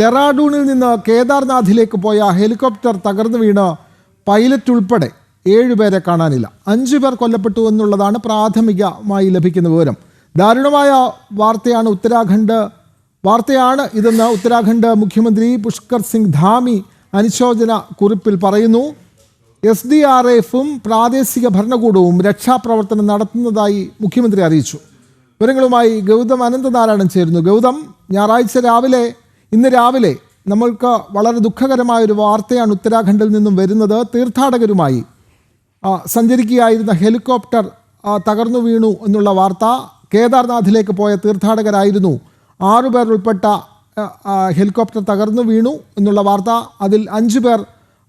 ഡെറാഡൂണിൽ നിന്ന് കേദാർനാഥിലേക്ക് പോയ ഹെലികോപ്റ്റർ തകർന്നു വീണ് പൈലറ്റ് ഉൾപ്പെടെ ഏഴുപേരെ കാണാനില്ല. അഞ്ചു പേർ കൊല്ലപ്പെട്ടു എന്നുള്ളതാണ് പ്രാഥമികമായി ലഭിക്കുന്ന വിവരം. ദാരുണമായ വാർത്തയാണ് ഉത്തരാഖണ്ഡ് വാർത്തയാണ് ഇതെന്ന് ഉത്തരാഖണ്ഡ് മുഖ്യമന്ത്രി പുഷ്കർ സിംഗ് ധാമി അനുശോചന കുറിപ്പിൽ പറയുന്നു. എസ് ഡി ആർ എഫും പ്രാദേശിക ഭരണകൂടവും രക്ഷാപ്രവർത്തനം നടത്തുന്നതായി മുഖ്യമന്ത്രി അറിയിച്ചു. വിവരങ്ങളുമായി ഗൗതം അനന്തനാരായണൻ ചേരുന്നു. ഗൗതം ഞായറാഴ്ച രാവിലെ ഇന്ന് രാവിലെ നമ്മൾക്ക് വളരെ ദുഃഖകരമായ ഒരു വാർത്തയാണ് ഉത്തരാഖണ്ഡിൽ നിന്നും വരുന്നത്. തീർത്ഥാടകരുമായി സഞ്ചരിക്കുകയായിരുന്ന ഹെലികോപ്റ്റർ തകർന്നു വീണു എന്നുള്ള വാർത്ത കേദാർനാഥിലേക്ക് പോയ തീർത്ഥാടകരായിരുന്നു. ആറുപേർ ഉൾപ്പെട്ട ഹെലികോപ്റ്റർ തകർന്നു വീണു എന്നുള്ള വാർത്ത അതിൽ അഞ്ചു പേർ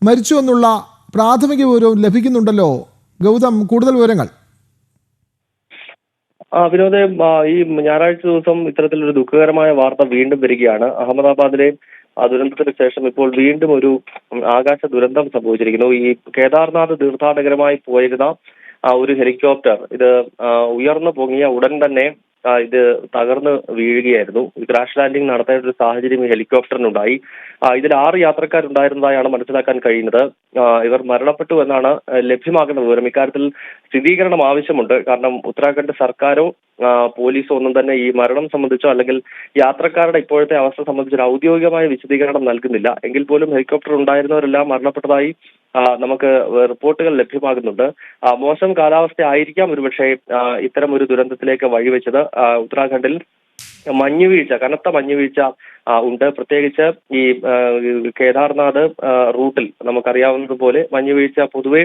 മരിച്ചു എന്നുള്ള പ്രാഥമിക വിവരവും ലഭിക്കുന്നുണ്ടല്ലോ. ഗൗതം കൂടുതൽ വിവരങ്ങൾ. ആ വിനോദേ ഈ ഞായറാഴ്ച ദിവസം ഇത്തരത്തിലൊരു ദുഃഖകരമായ വാർത്ത വീണ്ടും വരികയാണ്. അഹമ്മദാബാദിലെ ആ ദുരന്തത്തിന് ശേഷം ഇപ്പോൾ വീണ്ടും ഒരു ആകാശ ദുരന്തം സംഭവിച്ചിരിക്കുന്നു. ഈ കേദാർനാഥ് തീർത്ഥാടകരുമായി പോയിരുന്ന ആ ഒരു ഹെലികോപ്റ്റർ ഇത് ഉയർന്നു പൊങ്ങിയ ഉടൻ തന്നെ ഇത് തകർന്ന് വീഴുകയായിരുന്നു. ക്രാഷ് ലാൻഡിംഗ് നടത്താൻ ഒരു സാഹചര്യം ഈ ഹെലികോപ്റ്ററിനുണ്ടായി. ഇതിൽ ആറ് യാത്രക്കാരുണ്ടായിരുന്നതായാണ് മനസ്സിലാക്കാൻ കഴിയുന്നത്. ഇവർ മരണപ്പെട്ടു എന്നാണ് ലഭ്യമാകുന്ന വിവരം. ഇക്കാര്യത്തിൽ സ്ഥിരീകരണം ആവശ്യമുണ്ട്. കാരണം ഉത്തരാഖണ്ഡ് സർക്കാരോ പോലീസോ ഒന്നും തന്നെ ഈ മരണം സംബന്ധിച്ചോ അല്ലെങ്കിൽ യാത്രക്കാരുടെ ഇപ്പോഴത്തെ അവസ്ഥ സംബന്ധിച്ച് ഒരു ഔദ്യോഗികമായ വിശദീകരണം നൽകുന്നില്ല. എങ്കിൽ പോലും ഹെലികോപ്റ്റർ ഉണ്ടായിരുന്നവരെല്ലാം മരണപ്പെട്ടതായി നമുക്ക് റിപ്പോർട്ടുകൾ ലഭ്യമാകുന്നുണ്ട്. മോശം കാലാവസ്ഥ ആയിരിക്കാം ഒരുപക്ഷെ ഇത്തരം ഒരു ദുരന്തത്തിലേക്ക് വഴിവെച്ചത്. ഉത്തരാഖണ്ഡിൽ മഞ്ഞുവീഴ്ച കനത്ത മഞ്ഞുവീഴ്ച ഉണ്ട്. പ്രത്യേകിച്ച് ഈ കേദാർനാഥ് റൂട്ടിൽ നമുക്കറിയാവുന്നതുപോലെ മഞ്ഞുവീഴ്ച പൊതുവെ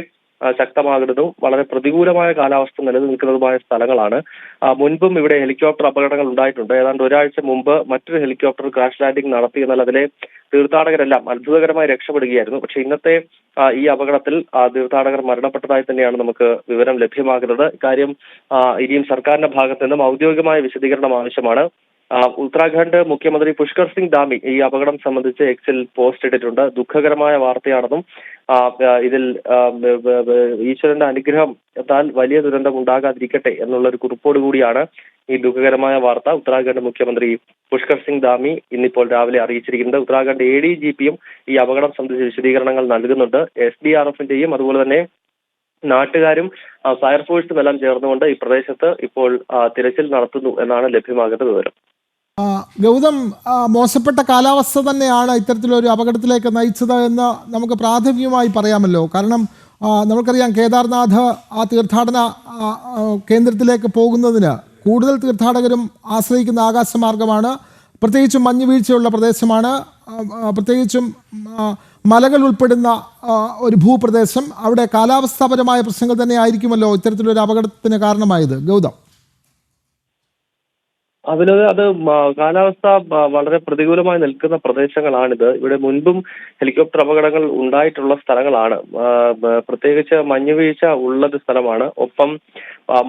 ശക്തമാകുന്നതും വളരെ പ്രതികൂലമായ കാലാവസ്ഥ നിലനിൽക്കുന്നതുമായ സ്ഥലങ്ങളാണ്. മുൻപും ഇവിടെ ഹെലികോപ്റ്റർ അപകടങ്ങൾ ഉണ്ടായിട്ടുണ്ട്. ഏതാണ്ട് ഒരാഴ്ച മുമ്പ് മറ്റൊരു ഹെലികോപ്റ്റർ ക്രാഷ് ലാൻഡിംഗ് നടത്തി എന്നാൽ അതിലെ തീർത്ഥാടകരെല്ലാം അത്ഭുതകരമായി രക്ഷപ്പെടുകയായിരുന്നു. പക്ഷെ ഇന്നത്തെ ഈ അപകടത്തിൽ തീർത്ഥാടകർ മരണപ്പെട്ടതായി തന്നെയാണ് നമുക്ക് വിവരം ലഭ്യമാകുന്നത്. ഇക്കാര്യം ഇനിയും സർക്കാരിന്റെ ഭാഗത്തു നിന്നും ഔദ്യോഗികമായ വിശദീകരണം ആവശ്യമാണ്. ഉത്തരാഖണ്ഡ് മുഖ്യമന്ത്രി പുഷ്കർ സിംഗ് ധാമി ഈ അപകടം സംബന്ധിച്ച് എക്സിൽ പോസ്റ്റ് ഇട്ടിട്ടുണ്ട്. ദുഃഖകരമായ വാർത്തയാണെന്നും ഇതിൽ ഈശ്വരന്റെ അനുഗ്രഹം താൻ വലിയ ദുരന്തം ഉണ്ടാകാതിരിക്കട്ടെ എന്നുള്ള ഒരു കുറിപ്പോട് കൂടിയാണ് ഈ ദുഃഖകരമായ വാർത്ത. ഉത്തരാഖണ്ഡ് മുഖ്യമന്ത്രി പുഷ്കർ സിംഗ് ധാമി ഇന്നിപ്പോൾ രാവിലെ അറിയിച്ചിരിക്കുന്നത്. ഉത്തരാഖണ്ഡ് എ ഡി ജി പിയും ഈ അപകടം സംബന്ധിച്ച് വിശദീകരണങ്ങൾ നൽകുന്നുണ്ട്. എസ് ഡി ആർ എഫിന്റെയും അതുപോലെ തന്നെ നാട്ടുകാരും ഫയർഫോഴ്സും എല്ലാം ചേർന്നുകൊണ്ട് ഈ പ്രദേശത്ത് ഇപ്പോൾ തിരച്ചിൽ നടത്തുന്നു എന്നാണ് ലഭ്യമാകുന്ന വിവരം. ഗൗതം മോശപ്പെട്ട കാലാവസ്ഥ തന്നെയാണ് ഇത്തരത്തിലൊരു അപകടത്തിലേക്ക് നയിച്ചത് എന്ന് നമുക്ക് പ്രാഥമികമായി പറയാമല്ലോ. കാരണം നമുക്കറിയാം കേദാർനാഥ് ആ തീർത്ഥാടന കേന്ദ്രത്തിലേക്ക് പോകുന്നതിന് കൂടുതൽ തീർത്ഥാടകരും ആശ്രയിക്കുന്ന ആകാശമാർഗമാണ്. പ്രത്യേകിച്ചും മഞ്ഞുവീഴ്ചയുള്ള പ്രദേശമാണ്. പ്രത്യേകിച്ചും മലകൾ ഉൾപ്പെടുന്ന ഒരു ഭൂപ്രദേശം. അവിടെ കാലാവസ്ഥാപരമായ പ്രശ്നങ്ങൾ തന്നെ ആയിരിക്കുമല്ലോ ഇത്തരത്തിലൊരു അപകടത്തിന് കാരണമായത്. ഗൗതം. അതിലത് അത് കാലാവസ്ഥ വളരെ പ്രതികൂലമായി നിൽക്കുന്ന പ്രദേശങ്ങളാണിത്. ഇവിടെ മുൻപും ഹെലികോപ്റ്റർ അപകടങ്ങൾ ഉണ്ടായിട്ടുള്ള സ്ഥലങ്ങളാണ്. പ്രത്യേകിച്ച് മഞ്ഞുവീഴ്ച ഉള്ളത് സ്ഥലമാണ്. ഒപ്പം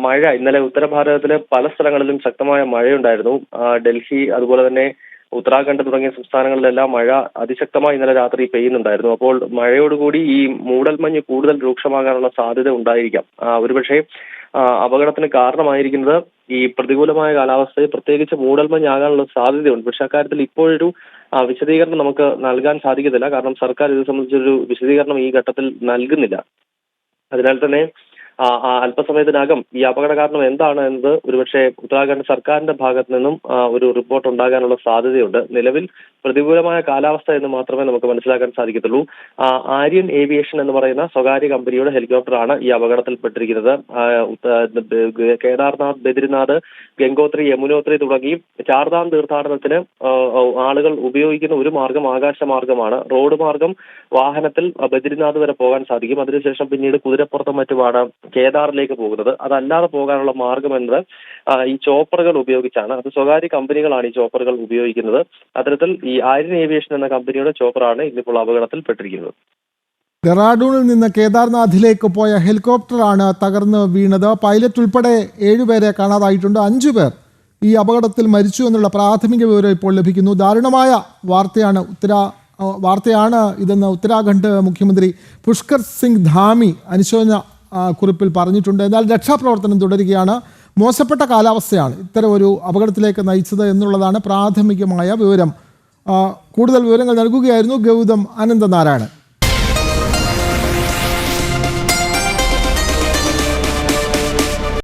മഴ. ഇന്നലെ ഉത്തര ഭാരതത്തിലെ പല സ്ഥലങ്ങളിലും ശക്തമായ മഴയുണ്ടായിരുന്നു. ഡൽഹി അതുപോലെ തന്നെ ഉത്തരാഖണ്ഡ് തുടങ്ങിയ സംസ്ഥാനങ്ങളിലെല്ലാം മഴ അതിശക്തമായി ഇന്നലെ രാത്രി പെയ്യുന്നുണ്ടായിരുന്നു. അപ്പോൾ മഴയോടുകൂടി ഈ മൂടൽമഞ്ഞ് കൂടുതൽ രൂക്ഷമാകാനുള്ള സാധ്യത ഉണ്ടായിരിക്കാം. ഒരുപക്ഷെ അപകടത്തിന് കാരണമായിരിക്കുന്നത് ഈ പ്രതികൂലമായ കാലാവസ്ഥയിൽ പ്രത്യേകിച്ച് മൂടൽമഞ്ഞാകാനുള്ള സാധ്യതയുണ്ട്. പക്ഷെ അക്കാര്യത്തിൽ ഇപ്പോഴൊരു വിശദീകരണം നമുക്ക് നൽകാൻ സാധിക്കത്തില്ല. കാരണം സർക്കാർ ഇത് സംബന്ധിച്ചൊരു വിശദീകരണം ഈ ഘട്ടത്തിൽ നൽകുന്നില്ല. അതിനാൽ തന്നെ അല്പസമയത്തിനകം ഈ അപകട കാരണം എന്താണ് എന്നത് ഒരുപക്ഷെ ഉത്തരാഖണ്ഡ് സർക്കാരിന്റെ ഭാഗത്ത് നിന്നും ഒരു റിപ്പോർട്ട് ഉണ്ടാകാനുള്ള സാധ്യതയുണ്ട്. നിലവിൽ പ്രതികൂലമായ കാലാവസ്ഥ എന്ന് മാത്രമേ നമുക്ക് മനസ്സിലാക്കാൻ സാധിക്കത്തുള്ളൂ. ആര്യൻ ഏവിയേഷൻ എന്ന് പറയുന്ന സ്വകാര്യ കമ്പനിയുടെ ഹെലികോപ്റ്ററാണ് ഈ അപകടത്തിൽപ്പെട്ടിരിക്കുന്നത്. കേദാർനാഥ് ബദ്രിനാഥ് ഗംഗോത്രി യമുനോത്രി തുടങ്ങി ചാർധാം തീർത്ഥാടനത്തിന് ആളുകൾ ഉപയോഗിക്കുന്ന ഒരു മാർഗം ആകാശ മാർഗമാണ് റോഡ് മാർഗം വാഹനത്തിൽ ബദ്രിനാഥ് വരെ പോകാൻ സാധിക്കും. അതിനുശേഷം പിന്നീട് കുതിരപ്പുറത്തും മറ്റുമാണ് കേദാറിലേക്ക് പോകുന്നത്. അതല്ലാതെ പോകാനുള്ള മാർഗം എന്നത് ഈ ചോപ്പറുകൾ ഉപയോഗിച്ചാണ്. അത് സ്വകാര്യ കമ്പനികളാണ് ഈ ചോപ്പറുകൾ ഉപയോഗിക്കുന്നത്. അത്തരത്തിൽ ഈ ആര്യൻ ഏവിയേഷൻ എന്ന കമ്പനിയുടെ ചോപ്പറാണ് ഇന്നിപ്പോൾ അപകടത്തിൽപ്പെട്ടിരിക്കുന്നത്. ഡെറാഡൂണിൽ നിന്ന് കേദാർനാഥിലേക്ക് പോയ ഹെലികോപ്റ്ററാണ് തകർന്ന് വീണത്. പൈലറ്റ് ഉൾപ്പെടെ ഏഴുപേരെ കാണാതായിട്ടുണ്ട്. അഞ്ചു പേർ ഈ അപകടത്തിൽ മരിച്ചു എന്നുള്ള പ്രാഥമിക വിവരം ഇപ്പോൾ ലഭിക്കുന്നു. ദാരുണമായ വാർത്തയാണ് ഉത്തരാ വാർത്തയാണ് ഇതെന്ന് ഉത്തരാഖണ്ഡ് മുഖ്യമന്ത്രി പുഷ്കർ സിംഗ് ധാമി അനുശോചന കുറിപ്പിൽ പറഞ്ഞിട്ടുണ്ട്. എന്നാൽ രക്ഷാപ്രവർത്തനം തുടരുകയാണ്. മോശപ്പെട്ട കാലാവസ്ഥയാണ് ഇത്തരം ഒരു അപകടത്തിലേക്ക് നയിച്ചത് എന്നുള്ളതാണ് പ്രാഥമികമായ വിവരം. കൂടുതൽ വിവരങ്ങൾ നൽകുകയായിരുന്നു ഗൗതം അനന്തനാരായണൻ.